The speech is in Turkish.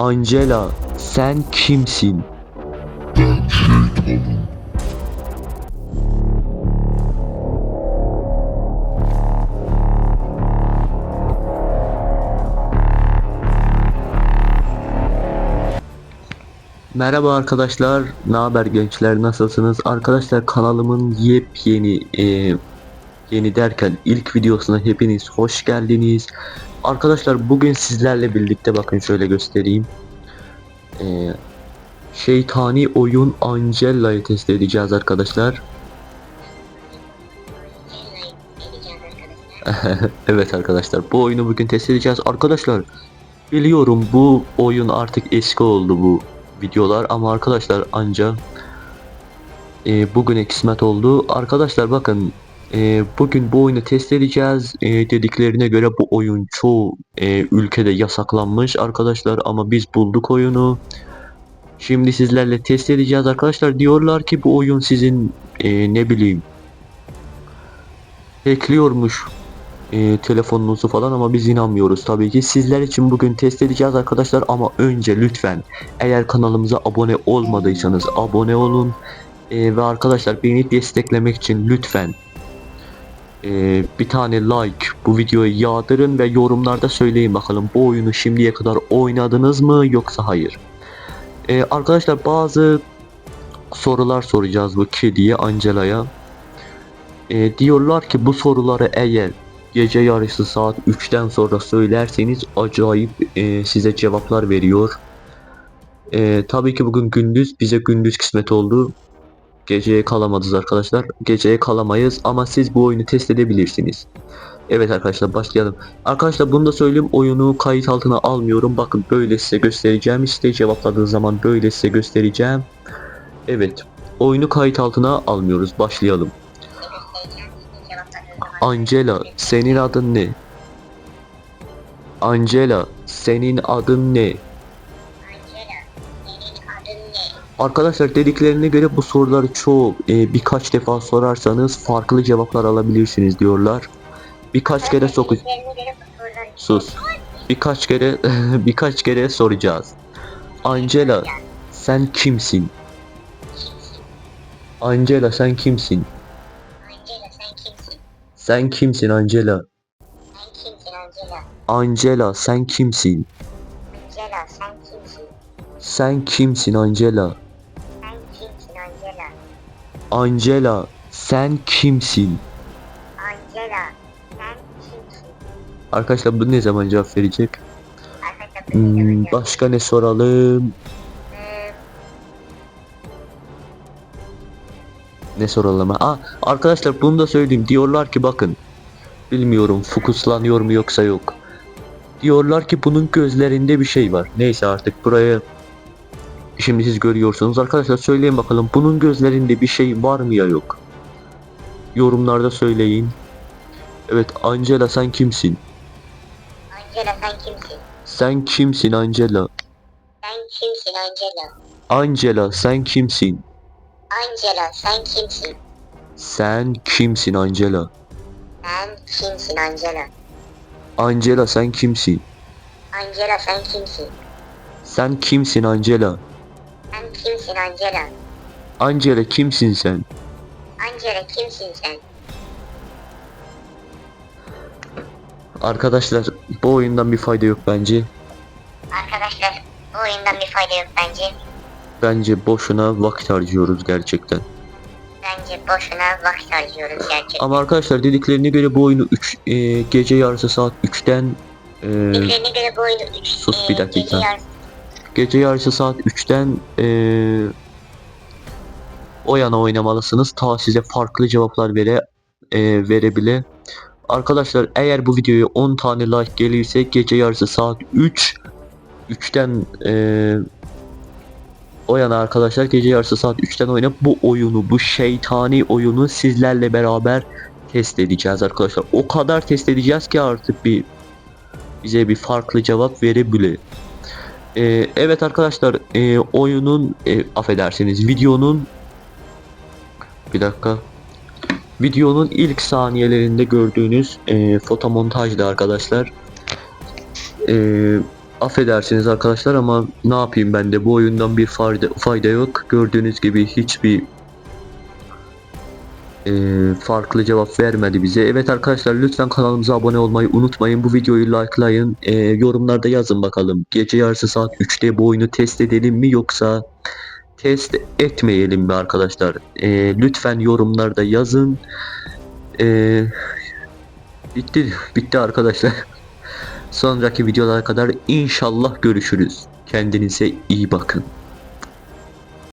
Angela sen kimsin? Ben şeytanım. Merhaba arkadaşlar, ne haber gençler, nasılsınız? Arkadaşlar kanalımın yepyeni, e, yeni derken ilk videosuna hepiniz hoş geldiniz. Arkadaşlar bugün sizlerle birlikte bakın şöyle göstereyim. E, şeytani oyun Angela'yı test edeceğiz arkadaşlar. evet arkadaşlar bu oyunu bugün test edeceğiz. Arkadaşlar biliyorum bu oyun artık eski oldu bu videolar ama arkadaşlar anca e, bugüne kısmet oldu. Arkadaşlar bakın e, bugün bu oyunu test edeceğiz. E, dediklerine göre bu oyun çoğu e, ülkede yasaklanmış arkadaşlar ama biz bulduk oyunu. Şimdi sizlerle test edeceğiz arkadaşlar. Diyorlar ki bu oyun sizin e, ne bileyim hackliyormuş e, telefonunuzu falan ama biz inanmıyoruz tabii ki. Sizler için bugün test edeceğiz arkadaşlar ama önce lütfen eğer kanalımıza abone olmadıysanız abone olun. E, ve arkadaşlar beni desteklemek için lütfen e, bir tane like bu videoyu yağdırın ve yorumlarda söyleyin bakalım bu oyunu şimdiye kadar oynadınız mı yoksa hayır. E, arkadaşlar bazı sorular soracağız bu kediye Angela'ya. E, diyorlar ki bu soruları eğer gece yarısı saat 3'ten sonra söylerseniz acayip e, size cevaplar veriyor. E, tabii ki bugün gündüz bize gündüz kısmet oldu. Geceye kalamadız arkadaşlar. Geceye kalamayız ama siz bu oyunu test edebilirsiniz. Evet arkadaşlar başlayalım. Arkadaşlar bunu da söyleyeyim oyunu kayıt altına almıyorum. Bakın böyle size göstereceğim. İşte cevapladığı zaman böyle size göstereceğim. Evet oyunu kayıt altına almıyoruz. Başlayalım. Angela senin adın ne? Angela senin adın ne? Arkadaşlar dediklerine göre bu soruları çoğu e, birkaç defa sorarsanız farklı cevaplar alabilirsiniz diyorlar. Birkaç kere soku sus. Birkaç kere birkaç kere soracağız. Angela sen kimsin? Angela sen kimsin? Sen kimsin Angela? Angela sen kimsin? Sen kimsin Angela? Angela sen kimsin? Arkadaşlar bu ne zaman cevap verecek? Hmm, başka ne soralım? Ne soralım? Aa, arkadaşlar bunu da söyleyeyim. Diyorlar ki bakın. Bilmiyorum fokuslanıyor mu yoksa yok. Diyorlar ki bunun gözlerinde bir şey var. Neyse artık buraya Şimdi siz görüyorsunuz. Arkadaşlar söyleyin bakalım bunun gözlerinde bir şey var mı ya yok? Yorumlarda söyleyin. Evet Angela sen kimsin? Angela sen kimsin? Sen kimsin Angela? Sen kimsin Angela? Angela sen kimsin? Angela sen kimsin? Sen kimsin Angela? Sen kimsin Angela? Angela sen kimsin? Angela sen kimsin? Sen kimsin Angela? Sen kimsin Angela? Angela kimsin sen? Angela kimsin sen? Arkadaşlar bu oyundan bir fayda yok bence. Arkadaşlar bu oyundan bir fayda yok bence. Bence boşuna vakit harcıyoruz gerçekten. Bence boşuna vakit harcıyoruz gerçekten. Ama arkadaşlar dediklerine göre bu oyunu 3 gece yarısı saat 3'ten e, Dediklerine göre bu oyunu 3 Sus bir dakika. gece yarısı gece yarısı saat 3'ten e, o yana oynamalısınız. Ta size farklı cevaplar vere e, verebile. Arkadaşlar eğer bu videoya 10 tane like gelirse gece yarısı saat 3 3'ten e, o yana arkadaşlar gece yarısı saat 3'ten oynayıp bu oyunu bu şeytani oyunu sizlerle beraber test edeceğiz arkadaşlar. O kadar test edeceğiz ki artık bir bize bir farklı cevap verebilir. Ee, evet arkadaşlar e, oyunun e, affedersiniz videonun bir dakika videonun ilk saniyelerinde gördüğünüz e, fotomontajdı arkadaşlar. E, Affedersiniz arkadaşlar ama ne yapayım ben de bu oyundan bir fayda, fayda yok. Gördüğünüz gibi hiçbir e, farklı cevap vermedi bize. Evet arkadaşlar lütfen kanalımıza abone olmayı unutmayın. Bu videoyu likelayın. E, yorumlarda yazın bakalım. Gece yarısı saat 3'te bu oyunu test edelim mi yoksa test etmeyelim mi arkadaşlar? E, lütfen yorumlarda yazın. E, bitti bitti arkadaşlar. Sonraki videolara kadar inşallah görüşürüz. Kendinize iyi bakın.